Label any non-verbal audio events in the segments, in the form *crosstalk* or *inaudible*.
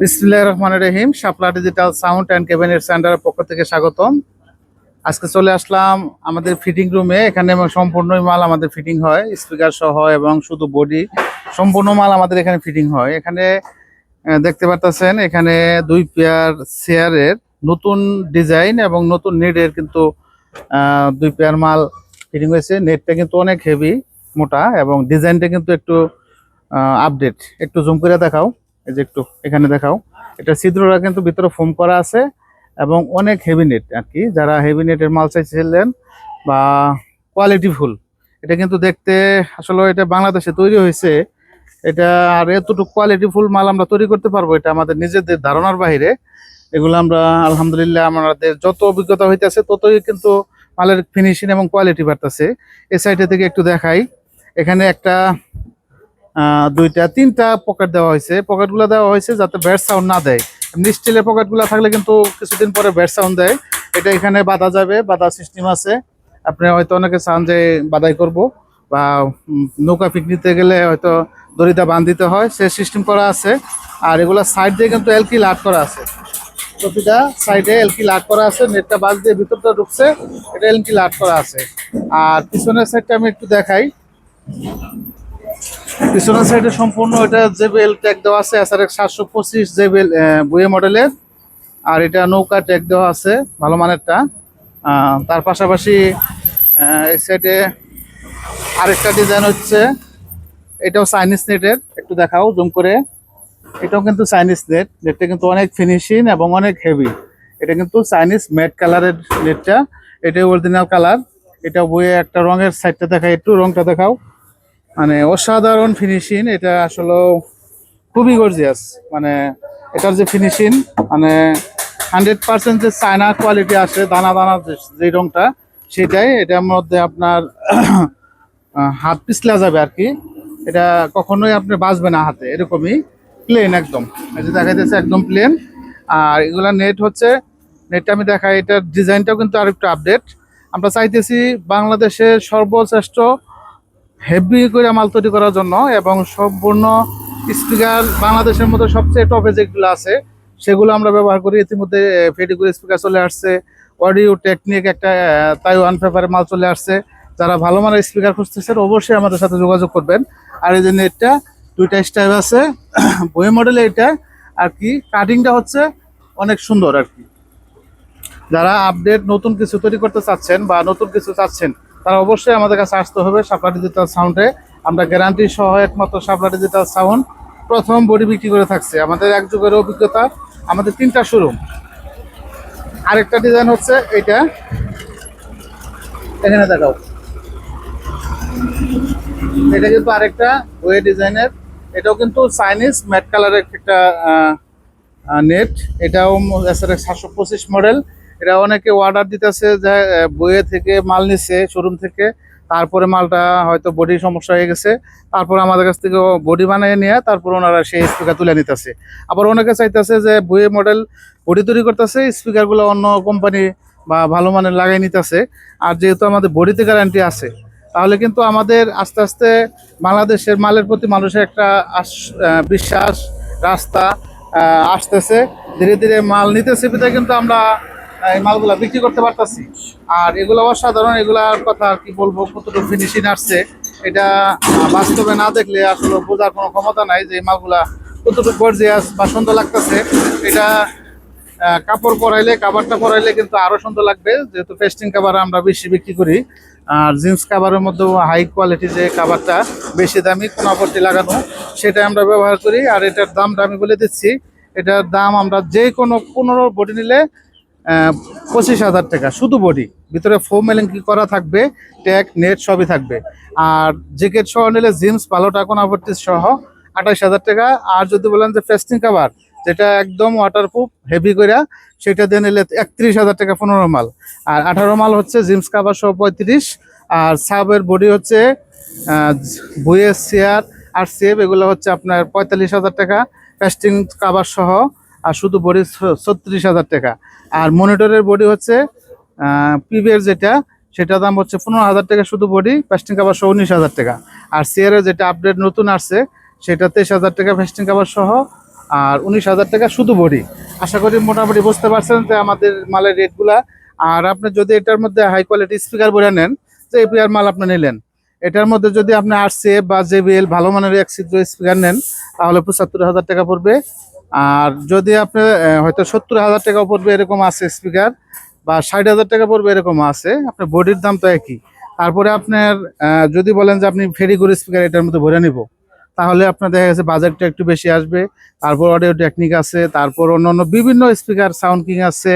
বিসমুল্লাহ রহমান রহিম, Shapla digital sound and cabinet সেন্টারের পক্ষ থেকে স্বাগতম। আজকে চলে আসলাম আমাদের ফিটিং রুমে, এখানে সম্পূর্ণই মাল আমাদের ফিটিং হয়, স্পিকার সহ এবং শুধু বডি, সম্পূর্ণ মাল আমাদের এখানে ফিটিং হয়। এখানে দেখতে পাচ্ছেন এখানে দুই পেয়ার চেয়ারের নতুন ডিজাইন এবং নতুন নেটের কিন্তু দুই পেয়ার মাল ফিটিং হয়েছে। নেটটা কিন্তু অনেক হেভি মোটা এবং ডিজাইনটা কিন্তু একটু আপডেট একটু জুম করে দেখাও। এই যে একটু এখানে দেখাও। এটা ছিদ্ররা কিন্তু ভিতরে ফোম করা আছে এবং অনেক হেভি নেট আর কি। যারা হেভি নেটের মাল চাইছিলেন বা কোয়ালিটি ফুল, এটা কিন্তু দেখতে আসলে এটা বাংলাদেশে তৈরি হয়েছে। এটা আর এতটুকু কোয়ালিটি ফুল মাল আমরা তৈরি করতে পারব, এটা আমাদের নিজেদের ধারণার বাইরে এগুলো আমরা আলহামদুলিল্লাহ আমাদের যত অভিজ্ঞতা হইতেছে ততই কিন্তু মালের ফিনিশিং এবং কোয়ালিটি বাড়তেছে। এই সাইডে থেকে একটু দেখাই। এখানে একটা দুইটা, তিনটা পকেট দেওয়া হয়েছে। পকেটগুলো দেওয়া হয়েছে যাতে ব্যাট সাউন্ড না দেয়। এমনি স্টিলের পকেটগুলো থাকলে কিন্তু কিছুদিন পরে ব্যাট সাউন্ড দেয়। এটা এখানে বাধা যাবে, বাধা সিস্টেম আছে। আপনি হয়তো অনেকে চান যে বাধাই করব বা নৌকা পিকনিতে গেলে হয়তো দড়িটা বাঁধ দিতে হয়, সে সিস্টেম করা আছে। আর এগুলো সাইড দিয়ে কিন্তু এলকি লাট করা আছে। প্রতিটা সাইডে এলকি লাট করা আছে, নেটটা বাদ দিয়ে ভিতরটা ঢুকছে, এটা এলকি লাট করা আছে। আর পিছনের সাইডটা আমি একটু দেখাই। পিছনের সাইডে সম্পূর্ণ এটা জেবেল ট্যাগ দেওয়া আছে এস আর এক্স সাতশো পঁচিশ জেবেল বইয়ে মডেলের আর এটা নৌকা ট্যাগ দেওয়া আছে, ভালো মানেরটা। তার পাশাপাশি এই সাইডে আরেকটা ডিজাইন হচ্ছে, এটাও চাইনিজ নেটের একটু দেখাও জুম করে। এটাও কিন্তু চাইনিজ নেট নেটটা কিন্তু অনেক ফিনিশিং এবং অনেক হেভি এটা কিন্তু চাইনিজ ম্যাট কালারের নেটটা এটা অরিজিনাল কালার এটা বইয়ে একটা রঙের সাইডটা দেখাই, একটু রংটা দেখাও। মানে অসাধারণ ফিনিশিং এটা আসলে খুবই গর্জিয়াস মানে এটার যে ফিনিশিং মানে হান্ড্রেড পার্সেন্ট যে চায়না কোয়ালিটি আসে, দানা দানা যে- রংটা, সেটাই, এটার মধ্যে আপনার *coughs* হাত পিছলা যাবে আর কি। এটা কখনোই আপনি বাঁচবে না হাতে, এরকমই প্লেন একদম। এই যে দেখা যাচ্ছে একদম প্লেন আর এগুলা নেট হচ্ছে নেটটা আমি দেখাই, এটার ডিজাইনটাও কিন্তু আরেকটু আপডেট আমরা চাইতেছি বাংলাদেশের সর্বশ্রেষ্ঠ হেভি করে মাল তৈরি করার জন্য এবং সম্পূর্ণ স্পিকার বাংলাদেশের মধ্যে সবচেয়ে টপে যেগুলো আছে, সেগুলো আমরা ব্যবহার করি। ইতিমধ্যে ফেডিগুলো স্পিকার চলে আসছে অডিও টেকনিক একটা তাইওয়ান পেপারে মাল চলে আসছে। যারা ভালো মানের স্পিকার খুঁজতেছেন, অবশ্যই আমাদের সাথে যোগাযোগ করবেন। আর এই যে নেটটা, দুইটা স্টাইল আছে। *clears throat* বই মডেলে এটা, আর কি কাটিংটা হচ্ছে অনেক সুন্দর আর কি। যারা আপডেট নতুন কিছু তৈরি করতে চাচ্ছেন বা নতুন কিছু চাচ্ছেন তারা অবশ্যই আমাদের কাছে আসতে হবে সাপলা ডিজিটাল সাউন্ডে আমরা গ্যারান্টি সহ একমাত্র সাপলা ডিজিটাল সাউন্ড প্রথম বডি বিক্রি করে থাকছে। আমাদের এক যুগের অভিজ্ঞতা, আমাদের তিনটা শোরুম আরেকটা ডিজাইন হচ্ছে এটা এখানে দেখাও। এটা কিন্তু আরেকটা ওয়ে ডিজাইনের। এটাও কিন্তু চাইনিজ ম্যাট কালারের একটা নেট এটাও এস আর সাতশো পঁচিশ মডেল এটা অনেকে অর্ডার দিতেছে যে বইয়ে থেকে মাল নিচ্ছে শোরুম থেকে। তারপরে মালটা হয়তো বডি সমস্যা হয়ে গেছে। তারপর আমাদের কাছ থেকে বডি বানিয়ে নিয়ে তারপর ওনারা সেই স্পিকার তুলে নিতেছে। আবার অনেকে চাইতেছে যে, বইয়ে মডেল বডি তৈরি করতেছে স্পিকারগুলো অন্য কোম্পানি বা ভালো মানের লাগাই নিতেছে। আর যেহেতু আমাদের বডিতে গ্যারান্টি আছে, তাহলে কিন্তু আমাদের আস্তে আস্তে বাংলাদেশের মালের প্রতি মানুষের একটা বিশ্বাস, রাস্তা আসতেছে। ধীরে ধীরে মাল নিতেছে কিন্তু আমরা এই মালগুলা বিক্রি করতে পারতাছি। আর এগুলো অসাধারণ এগুলার কথা আর কি বলব, কতটুকু ফিনিশিং আসছে, এটা বাস্তবে না দেখলে আসলে বোঝার কোনো ক্ষমতা নাই যে মালগুলা কতটুকু গর্জিয়াস বা সুন্দর লাগতেছে। এটা কাপড় পরাইলে কাভারটা পরাইলে কিন্তু আরও সুন্দর লাগবে, যেহেতু পেস্টিং কাভার আমরা বেশি বিক্রি করি। আর জিন্স কাভারের মধ্যেও হাই কোয়ালিটি যে কাভারটা বেশি দামি কোনাপট্টি লাগানো সেটা আমরা ব্যবহার করি। আর এটার দামটা আমি বলে দিচ্ছি, এটার দাম আমরা যে কোনো পনেরো বডি নিলে পঁচিশ হাজার টাকা, শুধু বডি ভিতরে ফোম এলিঙ্কি করা থাকবে ট্যাগ নেট সবই থাকবে। আর জ্যাকেট সহ নিলে জিন্স ভালোটা কোনাপট্টি সহ আঠাশ হাজার টাকা। আর যদি বলেন যে ফেস্টিং কাভার যেটা একদম ওয়াটারপ্রুফ হেভি কইরা, সেটা দিয়ে নিলে একত্রিশ হাজার টাকা পনেরো মাল। আর আঠারো মাল হচ্ছে জিন্স কাভার সহ পঁয়ত্রিশ। আর সাবের বডি হচ্ছে বুয়ের চেয়ার আর সেভ এগুলো হচ্ছে আপনার পঁয়তাল্লিশ হাজার টাকা। পেস্টিং কাভার সহ আর শুধু বডি ছত্রিশ হাজার টাকা। আর মনিটরের বডি হচ্ছে পিভিএর যেটা সেটা দাম হচ্ছে পনেরো হাজার টাকা শুধু বডি পেস্টিং কাভার সহ উনিশ হাজার টাকা। আর চেয়ারের যেটা আপডেট নতুন আসছে, সেটা তেইশ হাজার টাকা পেস্টিং কাভার সহ, আর উনিশ হাজার টাকা শুধু বডি আশা করি মোটামুটি বুঝতে পারছেন যে আমাদের মালের রেটগুলা আর আপনি যদি এটার মধ্যে হাই কোয়ালিটি স্পিকার বলে নেন, যে এপিআর মাল আপনি নিলেন, এটার মধ্যে যদি আপনি আরসি বা জেবিএল ভালো মানের এক ছিদ্র স্পিকার নেন, তাহলে পঁচাত্তর হাজার টাকা পড়বে। আর যদি আপনি হয়তো সত্তর হাজার টাকা পড়বে এরকম আছে স্পিকার বা ষাট হাজার টাকা পড়বে এরকম আছে, আপনার বডির দাম তো একই। তারপরে আপনার যদি বলেন যে আপনি ফেরি করে স্পিকার এটার মধ্যে ভরে নিব, তাহলে আপনার দেখা গেছে বাজেটটা একটু বেশি আসবে। তারপর অডিও টেকনিক আছে, তারপর অন্যান্য বিভিন্ন স্পিকার সাউন্ড কিং আছে,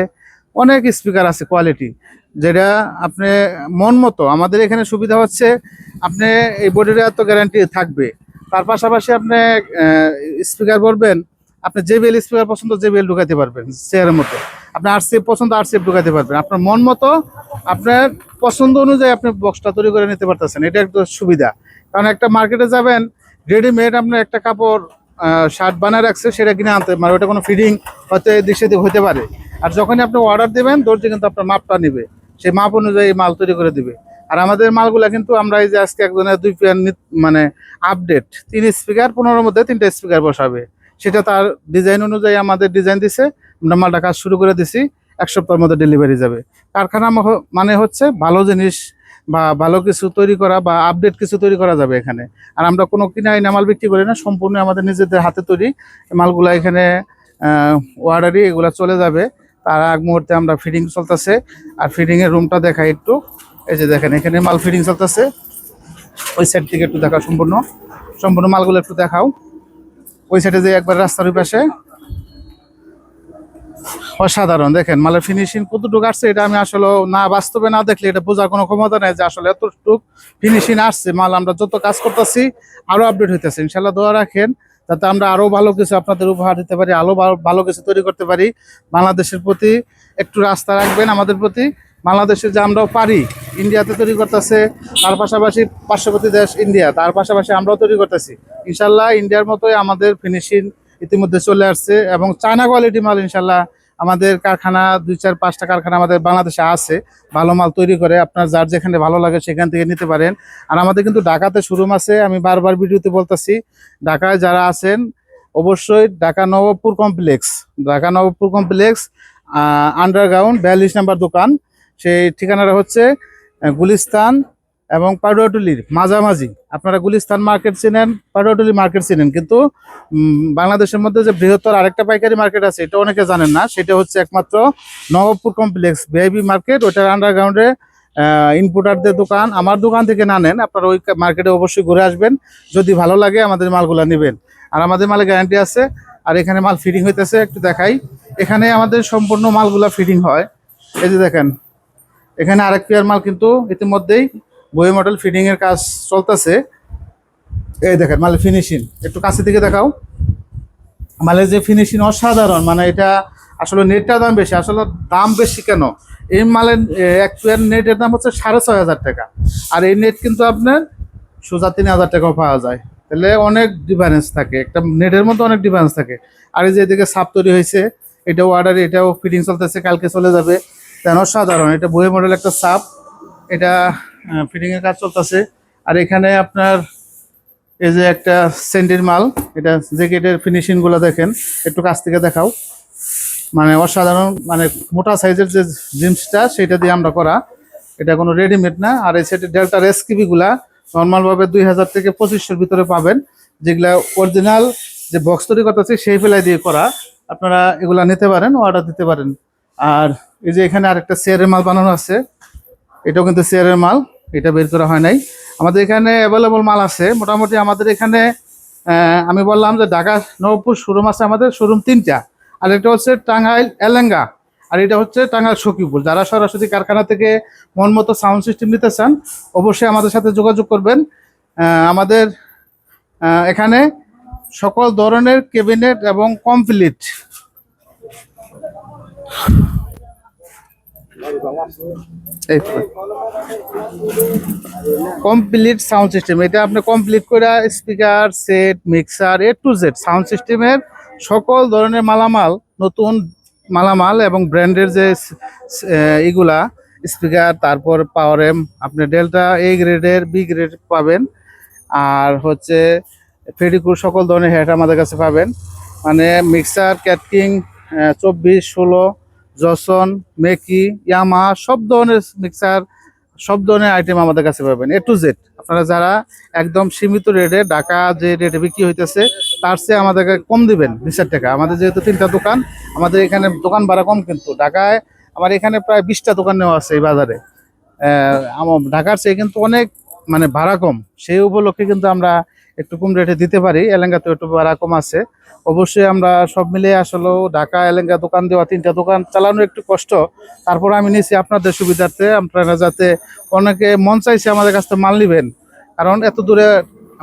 অনেক স্পিকার আছে কোয়ালিটি যেটা আপনি, মন মতো, আমাদের এখানে সুবিধা হচ্ছে, আপনি এই বডির তো গ্যারান্টি থাকবে। তার পাশাপাশি আপনি স্পিকার বলবেন আপনি যে বেল স্পিকার পছন্দ, যে বেল ঢুকাতে পারবেন, চেয়ারের মতো আপনি আর সেফ পছন্দ আর সেফ ঢুকাতে পারবেন। আপনার মন মতো আপনার পছন্দ অনুযায়ী আপনি বক্সটা তৈরি করে নিতে পারতেছেন। এটা একটা সুবিধা। কারণ একটা মার্কেটে যাবেন রেডিমেড আপনার একটা কাপড় শার্ট বানায় রাখছে, সেটা কিনে আনতে মানে ওটা কোনো ফিডিং হয়তো সেদিক হতে পারে। আর যখনই আপনি অর্ডার দেবেন দর্জি কিন্তু আপনার মাপটা নেবে। সেই মাপ অনুযায়ী মাল তৈরি করে দিবে। আর আমাদের মালগুলা কিন্তু আমরা এই যে আজকে একজনের দুই পেয়ার মানে আপডেট তিন স্পিকার পনেরোর মধ্যে তিনটা স্পিকার বসাবে। সেটা তার ডিজাইন অনুযায়ী আমাদের ডিজাইন দিছে। আমরা মালটা কাজ শুরু করে দিছি, এক সপ্তাহের মধ্যে ডেলিভারি যাবে। কারখানা মানে হচ্ছে ভালো জিনিস বা ভালো কিছু তৈরি করা বা আপডেট কিছু তৈরি করা যাবে এখানে। আর আমরা কোনো কিনা আইনা মাল বিক্রি করি না, সম্পূর্ণ আমাদের নিজেদের হাতে তৈরি। মালগুলা এখানে ওয়ার্ডারি এগুলো চলে যাবে। তার আগ মুহূর্তে আমরা ফিডিং চলতেছে। আর ফিডিং এর রুমটা দেখাই একটু। এই যে দেখেন, এখানে মাল ফিডিং চলতেছে। ওই সাইড থেকে একটু দেখা সম্পূর্ণ। সম্পূর্ণ মালগুলো একটু দেখাও। ওই সাইডে যে একবার রাস্তার ওই পাশে? অসাধারণ, দেখেন, মালের ফিনিশিং কতটুকু আসছে এটা আমি আসলে না বাস্তবে না দেখলে এটা বোঝার কোনো ক্ষমতা নেই যে আসলে এতটুকু ফিনিশিং আসছে। মাল আমরা যত কাজ করতেছি, আরও আপডেট হইতেছে। ইনশাল্লাহ দোয়া রাখেন, যাতে আমরা আরও ভালো কিছু আপনাদের উপহার দিতে পারি, আরও ভালো- ভালো কিছু তৈরি করতে পারি। বাংলাদেশের প্রতি একটু রাস্তা রাখবেন আমাদের প্রতি। বাংলাদেশে যে আমরাও পারি ইন্ডিয়াতে তৈরি করতেছে, তার পাশাপাশি পার্শ্ববর্তী দেশ ইন্ডিয়া তার পাশাপাশি আমরাও তৈরি করতেছি। ইনশাল্লাহ ইন্ডিয়ার মতোই আমাদের ফিনিশিং ইতিমধ্যে চলে আসছে এবং চায়না কোয়ালিটি মাল ইনশাল্লাহ আমাদের কারখানা, দুই চার পাঁচটা কারখানা আমাদের বাংলাদেশে আছে, ভালো মাল তৈরি করে আপনার যার যেখানে ভালো লাগে সেখান থেকে নিতে পারেন। আর আমাদের কিন্তু ঢাকাতে শোরুম আছে, আমি বারবার ভিডিওতে বলতেছি, ঢাকায় যারা আছেন, অবশ্যই Dhaka Nababpur complex Dhaka Nababpur complex underground বিয়াল্লিশ নাম্বার দোকান। সেই ঠিকানাটা হচ্ছে গুলিস্তান এবং পাডুয়াটুলির মাঝামাঝি। আপনারা গুলিস্তান মার্কেট চেনেন, পাডুয়াটুলি মার্কেট চেনেন, কিন্তু বাংলাদেশের মধ্যে যে বৃহত্তর আরেকটা পাইকারি মার্কেট আছে, এটা অনেকে জানেন না। সেটা হচ্ছে একমাত্র নবাবপুর কমপ্লেক্স, ভিআইপি মার্কেট। ওটার আন্ডারগ্রাউন্ডে ইনপুটারদের দোকান। আমার দোকান থেকে না নেন আপনারা ওই মার্কেটে অবশ্যই ঘুরে আসবেন। যদি ভালো লাগে, আমাদের মালগুলা নেবেন। আর আমাদের মালে গ্যারান্টি আছে। আর এখানে মাল ফিটিং হইতেছে, একটু দেখাই। এখানে আমাদের সম্পূর্ণ মালগুলা ফিটিং হয়। এই যে দেখেন এখানে আরেক পেয়ার মাল কিন্তু ইতিমধ্যেই বই মডেল ফিটিং এর কাজ চলতেছে। এই দেখেন, মালের ফিনিশিং একটু কাছে থেকে দেখাও। মালের যে ফিনিশিং অসাধারণ মানে এটা আসলে নেটটার দাম বেশি, আসলে দাম বেশি কেন? এই মালের এক পেয়ার নেটের দাম হচ্ছে সাড়ে ছয় হাজার টাকা। আর এই নেট কিন্তু আপনার সোজা তিন হাজার টাকাও পাওয়া যায়। তাহলে অনেক ডিফারেন্স থাকে, একটা নেটের মধ্যে অনেক ডিফারেন্স থাকে। আর এই যে এদিকে সাপ তৈরি হয়েছে, এটাও অর্ডার এটাও ফিটিং চলতেছে, কালকে চলে যাবে। তেন অসাধারণ, এটা বই মডেল একটা সাপ। এটা ফিটিং এর কাজ চলতেছে। আর এখানে আপনার এই যে একটা সেন্টির মাল, এটা জ্যাকেটের ফিনিশিংগুলো দেখেন, একটু কাছ থেকে দেখাও। মানে অসাধারণ মানে মোটা সাইজের যে জিন্সটা, সেটা দিয়ে আমরা করা। এটা কোনো রেডিমেড না, আর এই সেটের ডেল্টা রেসকিবি গুলা নর্মাল ভাবে দুই হাজার থেকে পঁচিশশোর ভিতরে পাবেন। যেগুলা অরিজিনাল যে বক্স তৈরি করতেছে, সেই ফেলাই দিয়ে করা। আপনারা এগুলা নিতে পারেন অর্ডার দিতে পারেন। আর এই যে এখানে আরেকটা চেয়ারের মাল বানানো আছে, এটাও কিন্তু চেয়ারের মাল, এটা বের করা হয় নাই। আমাদের এখানে অ্যাভেলেবল মাল আছে, মোটামুটি আমাদের এখানে আমি বললাম যে ঢাকা নবপুর শোরুম আছে আমাদের, শোরুম তিনটা। আর এটা হচ্ছে টাঙ্গাইল এলেঙ্গা, আর এটা হচ্ছে টাঙ্গাইল সখীপুর যারা সরাসরি কারখানা থেকে মন মতো সাউন্ড সিস্টেম নিতে চান, অবশ্যই আমাদের সাথে যোগাযোগ করবেন। আমাদের এখানে সকল ধরনের ক্যাবিনেট এবং কমপ্লিট। কমপ্লিট সাউন্ড সিস্টেম এটা আপনি কমপ্লিট করে speaker set mixer A to Z sound সিস্টেমের সকল ধরনের মালামাল, নতুন মালামাল এবং ব্র্যান্ডের যে এগুলা স্পিকার তারপর পাওয়ার এম আপনি ডেল্টা এ গ্রেডের বি গ্রেড পাবেন। আর হচ্ছে ফেডিকুর সকল ধরনের হেড আমাদের কাছে পাবেন। মানে মিক্সার ক্যাটকিং চব্বিশ, ষোলো জসন, মেকি, ইয়ামা, সব ধরনের মিক্সার সব ধরনের আইটেম আমাদের কাছে পাবেন। এ টু জেড আপনারা যারা একদম সীমিত রেটে ঢাকা যে রেটে বিক্রি হইতেছে, তার চেয়ে আমাদেরকে কম দিবেন বিশ টাকা। আমাদের যেহেতু তিনটা দোকান, আমাদের এখানে দোকান ভাড়া কম কিন্তু। ঢাকায় আমার এখানে প্রায় বিশটা দোকান নেওয়া আছে এই বাজারে। ঢাকার চেয়ে কিন্তু অনেক মানে ভাড়া কম। সেই উপলক্ষে কিন্তু আমরা একটু কম রেটে দিতে পারি। এলেঙ্গাতে একটু ভাড়া কম আছে। অবশ্যই আমরা সব মিলে আসলে ঢাকা এলেঙ্গা দোকান দেওয়া তিনটা দোকান চালানো একটু কষ্ট। তারপর আমি নিয়েছি আপনাদের সুবিধার্থে আপনারা যাতে অনেকে মন চাইছে আমাদের কাছ থেকে মাল নিবেন। কারণ এত দূরে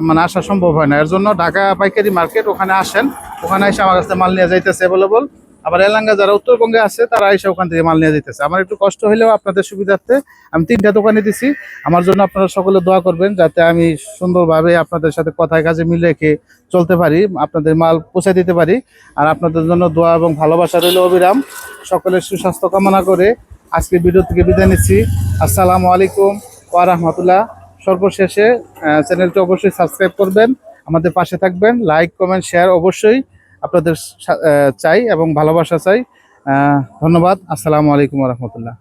মানে আসা সম্ভব হয় না। এর জন্য ঢাকা পাইকারি মার্কেট ওখানে আসেন। ওখানে এসে আমার কাছে মাল নিয়ে যাইতেছে অ্যাভেলেবল আবার এলাঙ্গা যারা উত্তরবঙ্গে আছে, তারা এসে ওখান থেকে মাল নিয়ে যেতেছে আমার একটু কষ্ট হলেও আপনাদের সুবিধার্থে আমি তিনটা দোকানে দিছি। আমার জন্য আপনারা সকলে দোয়া করবেন, যাতে আমি সুন্দরভাবে আপনাদের সাথে কথায় কাজে মিল রেখে চলতে পারি, আপনাদের মাল পৌঁছে দিতে পারি। আর আপনাদের জন্য দোয়া এবং ভালোবাসা রইল অবিরাম। সকলের সুস্বাস্থ্য কামনা করে আজকে ভিডিও থেকে বিদায় নিচ্ছি। আসসালামু আলাইকুম ওয়া রাহমাতুল্লাহ। সর্বশেষে চ্যানেলটি অবশ্যই সাবস্ক্রাইব করবেন, আমাদের পাশে থাকবেন। লাইক, কমেন্ট, শেয়ার অবশ্যই। আপনাদের চাই এবং ভালোবাসা চাই। ধন্যবাদ। আসসালামু আলাইকুম রহমতুল্লাহ।